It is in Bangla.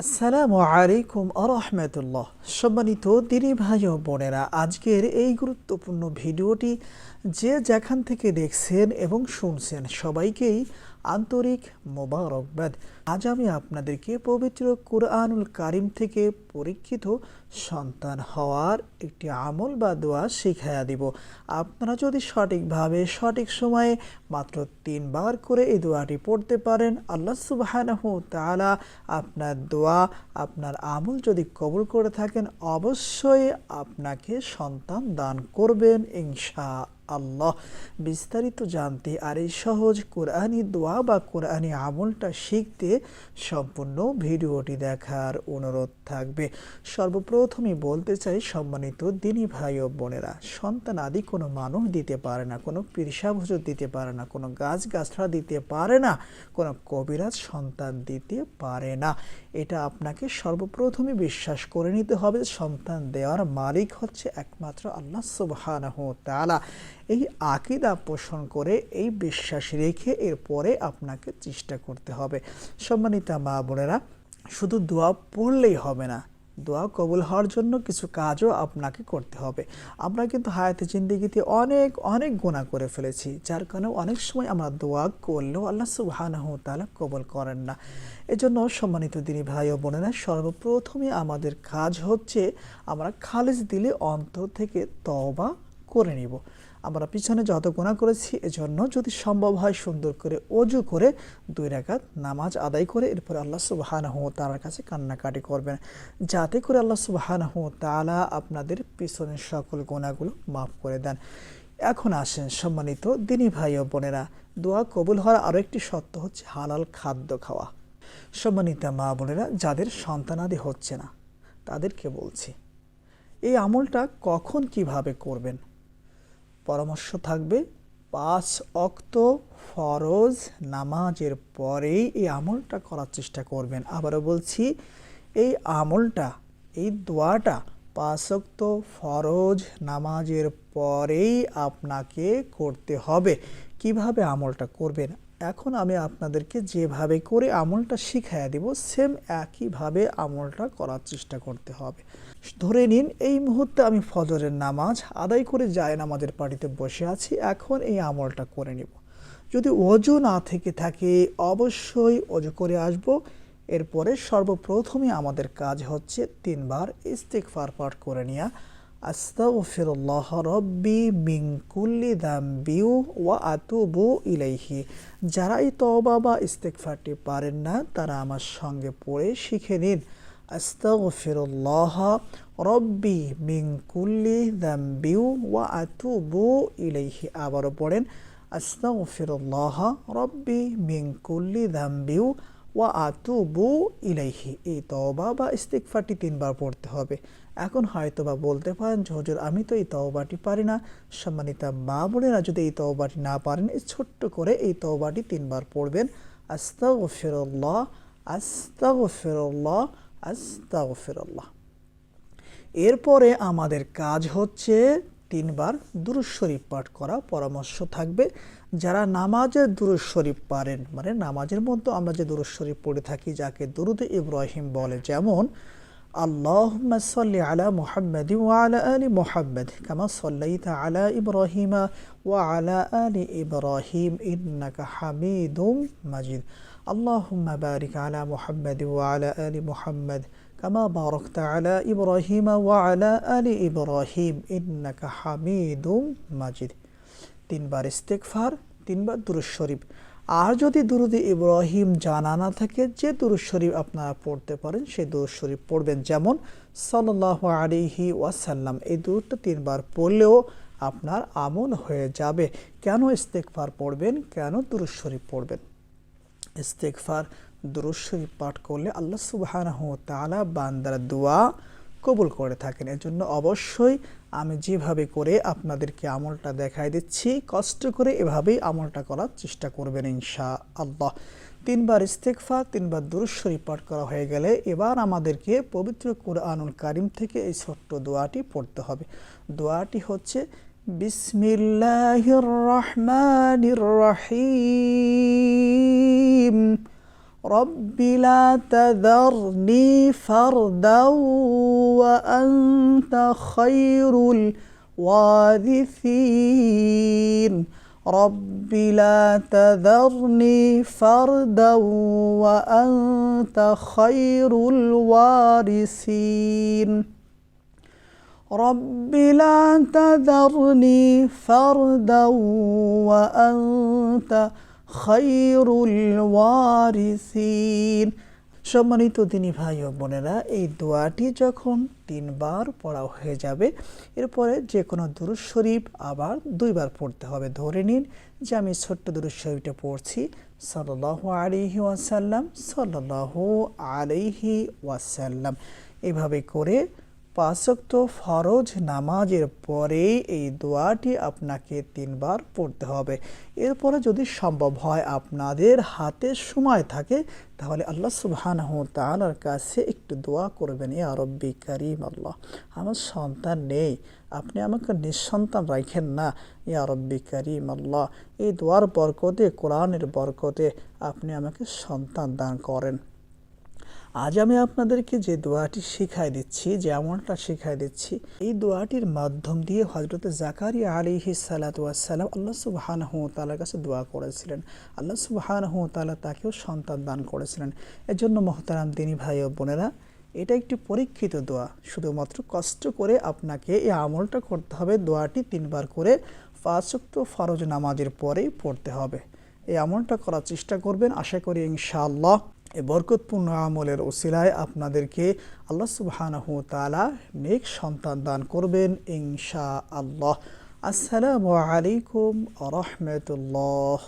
আসসালামু আলাইকুম আরহামতুল্লাহ। সম্মানিত দিনী ভাই ও বোনেরা, আজকের এই গুরুত্বপূর্ণ ভিডিওটি যে যেখান থেকে দেখছেন এবং শুনছেন সবাইকেই আন্তরিক মোবারকবাদ আজ আমি আপনাদেরকে পবিত্র কুরআনুল কারিম থেকে পরীক্ষিত সন্তান হওয়ার একটি আমল বা দোয়া শিখাইয়া দিব। আপনারা যদি সঠিকভাবে, সঠিক সময়ে মাত্র তিনবার করে এই দোয়াটি পড়তে পারেন, আল্লাহ সুবাহানহু তালা আপনার দোয়া, আপনার আমল যদি কবুল করে থাকেন, অবশ্যই আপনাকে সন্তান দান করবেন ইনশা আল্লাহ। বিস্তারিত জানতে আর এই সহজ কোরআনি দোয়া বা কোরআনি আমলটা শিখতে সম্পূর্ণ ভিডিওটি দেখার অনুরোধ থাকবে। সর্বপ্রথমে বলতে চাই, সম্মানিত দিনী ভাই ও বোনেরা, সন্তান আদি কোনো মানুষ দিতে পারে না, কোনো পিরসাব হুজুর দিতে পারে না, কোনো গাছ গাছড়া দিতে পারে না, কোনো কবিরাজ সন্তান দিতে পারে না। এটা আপনাকে সর্বপ্রথমে বিশ্বাস করে নিতে হবে, সন্তান দেওয়ার মালিক হচ্ছে একমাত্র আল্লাহ সুবহানাহু তাআলা। এই আকিদা পোষণ করে, এই বিশ্বাস রেখে এরপরে আপনাকে চেষ্টা করতে হবে। সম্মানিতা মা বোনেরা, শুধু দোয়া পড়লেই হবে না, দোয়া কবুল হওয়ার জন্য কিছু কাজও আপনাকে করতে হবে। আমরা কিন্তু হায়াতে জিন্দিগিতে অনেক অনেক গুণা করে ফেলেছি, যার কারণে অনেক সময় আমরা দোয়া করলেও আল্লাহ সুবাহানাহ তালা কবুল করেন না। এজন্য সম্মানিত দিনী ভাই ও বোনেরা, সর্বপ্রথমে আমাদের কাজ হচ্ছে আমরা খালিজ দিলে অন্তর থেকে তওবা করে নিব। আমরা পিছনে যত গুণা করেছি, এজন্য যদি সম্ভব হয় সুন্দর করে অজু করে দুই রাকাত নামাজ আদায় করে এরপরে আল্লাহ সুবাহানহ তালার কাছে কান্নাকাটি করবেন। যাতে করে আল্লাহ সুবাহানহ তালা আপনাদের পিছনের সকল গুণাগুলো মাফ করে দেন। এখন আসেন সম্মানিত দিনী ভাই ও বোনেরা, দোয়া কবুল হওয়ার আরও একটি সত্য হচ্ছে হালাল খাদ্য খাওয়া। সম্মানিতা মা বোনেরা, যাদের সন্তানাদি হচ্ছে না, তাদেরকে বলছি, এই আমলটা কখন কীভাবে করবেন? পরামর্শ থাকবে। পাঁচ অক্ত ফরজ নামাজের পরেই এই আমলটা করার চেষ্টা করবেন। আবারও বলছি, এই আমলটা, এই দোয়াটা পাঁচ অক্ত ফরজ নামাজের পরেই আপনাকে করতে হবে। কীভাবে আমলটা করবেন? এখন আমি আপনাদেরকে যেভাবে করে আমলটা শিখাইয়া দিব সেম একইভাবে আমলটা করার চেষ্টা করতে হবে। ধরে নিন, এই মুহূর্তে আমি ফজরের নামাজ আদায় করে যায় নামাজের পার্টিতে বসে আছি, এখন এই আমলটা করে নিব। যদি অজু না থেকে থাকে, অবশ্যই অজু করে আসব। এরপরে সর্বপ্রথমে আমাদের কাজ হচ্ছে তিনবার ইস্তেকফার পাঠ করে নেওয়া আস্তাগফিরুল্লাহ রব্বি মিন কুল্লি দাম্বিউ ওয়া আতুবু ইলাইহি। যারা এই তওবা বা ইস্তেগফারটি পারেন না, তারা আমার সঙ্গে পড়ে শিখে নিন। আস্তাগফিরুল্লাহ রব্বি মিন কুল্লি দাম্বিউ ওয়া আতুবু ইলাইহি। আবারও পড়েন, আস্তাগফিরুল্লাহ রব্বি মিন কুল্লি দাম্বিউ ওয়া আতুবু ইলাইহি। এই তওবা বা ইস্তিগফারটি তিনবার পড়তে হবে। এখন হয়তো বা বলতে পারেন যে, হুজুর, আমি তো এই তওবাটি পারি না। সম্মানিতা মা বোনেরা যদি এই তওবাটি না পারেন, এই ছোট্ট করে এই তওবাটি তিনবার পড়বেন। আস্তাগফিরুল্লাহ আস্তাগফিরুল্লাহ আস্তাগফিরুল্লাহ। এরপরে আমাদের কাজ হচ্ছে তিনবার দুরুজ শরীফ পাঠ করা পরামর্শ থাকবে। যারা নামাজের দুরুজ শরীফ পারেন মানে নামাজের মধ্যে আমরা যে দুরুজ শরীফ পড়ে থাকি, যাকে দুরুদ ইব্রাহিম বলে, যেমন আল্লাহ সাল্লি আলা মোহাম্মদ আলা আলী মোহাম্মদ কামা সাল্লাইতা আলা ইব্রাহিমা ওয়া আলা আলী ইব্রাহিম ইন্নাকা হামিদুম মাজিদ। আল্লাহ বারিক আলা মোহাম্মদ ওয়া আলা আলী মোহাম্মদ কামা বারকতা আলা ইব্রাহিম ওয়া আলা আলী ইব্রাহিম ইন্নাকা হামিদুম মাজিদ তিনবার ইস্তেকফার তিনবার দুরুজ শরীফ। আর যদি দুরুদ ইব্রাহিম জানা না থাকে, যে দুরুজ শরীফ আপনারা পড়তে পারেন, সেই দুরুজ শরীফ পড়বেন। যেমন সাল্লাহ আলিহি ওয়াসাল্লাম, এই দুরুদটা তিনবার পড়লেও আপনার আমল হয়ে যাবে। কেন ইস্তেকফার পড়বেন? কেন দুরুজ শরীফ পড়বেন? ইস্তেকফার দুরুদ শরীফ পাঠ করলে আল্লাহ সুবাহ তালা বান্দার দোয়া কবুল করে থাকেন। এজন্য অবশ্যই আমি যেভাবে করে আপনাদেরকে আমলটা দেখাই দিচ্ছি, কষ্ট করে এভাবেই আমলটা করার চেষ্টা করবেন ইনশা আল্লাহ তিনবার ইস্তেকফা তিনবার দুরুশ্বরী পাঠ করা হয়ে গেলে এবার আমাদেরকে পবিত্র কোরআনুল কারিম থেকে এই ছোট্ট দোয়াটি পড়তে হবে। দোয়াটি হচ্ছে, বিসমিল্লাহির রহমানির রহিম। رب لا تذرني فردا وأنت خير الوارثين رب لا تذرني فردا وأنت خير الوارثين رب لا تذرني فردا وأنت خير খৈরুল ওয়ারিসিন সম্মানিত তিনি ভাই ও বোনেরা, এই দোয়াটি যখন তিনবার পড়া হয়ে যাবে, এরপরে যে কোনো দুরু শরীফ আবার দুইবার পড়তে হবে। ধরে নিন যে আমি ছোট্ট দুরু শরীফটা পড়ছি সাল্লাহ আলিহি ওয়াসাল্লাম সাল্লাহ আলিহি ওয়াসাল্লাম। এভাবে করে পাঁচক্ত ফরজ নামাজের পরে এই দোয়াটি আপনাকে তিনবার পড়তে হবে। এরপরে যদি সম্ভব হয় আপনাদের হাতে সময় থাকে, তাহলে আল্লাহ সুবহানাহ তাআলার কাছে একটু দোয়া করবেন, ইয়া রব্বি কারিম আল্লাহ, আমার সন্তান নেই, আপনি আমাকে নিঃসন্তান রাখেন না, ইয়া রব্বি কারিম আল্লাহ। এই দোয়ার বরকতে, কোরআনের বরকতে আপনি আমাকে সন্তান দান করেন। আজ আমি আপনাদেরকে যে দোয়াটি শিখাই দিচ্ছি, যে আমলটা শিখাই দিচ্ছি, এই দোয়াটির মাধ্যম দিয়ে হজরত জাকারি আলিহি সালাতাম আল্লাহ সুবাহানহ তালার কাছে দোয়া করেছিলেন। আল্লাহ সুবাহানহ তালা তাকেও সন্তান দান করেছিলেন। এর জন্য মহতারাম দিনী ভাই ও বোনেরা, এটা একটি পরীক্ষিত দোয়া। শুধুমাত্র কষ্ট করে আপনাকে এই আমলটা করতে হবে, দোয়াটি তিনবার করে পাঁচক্ত ফরজ নামাজের পরেই পড়তে হবে। এই আমলটা করার চেষ্টা করবেন, আশা করি ইনশাআল্লাহ এই বরকতপূর্ণ আমলের ওসিলায় আপনাদেরকে আল্লাহ সুবহানাহু তালা নেক সন্তান দান করবেন ইনশা আল্লাহ আসসালামু আলাইকুম রহমতুল্লাহ।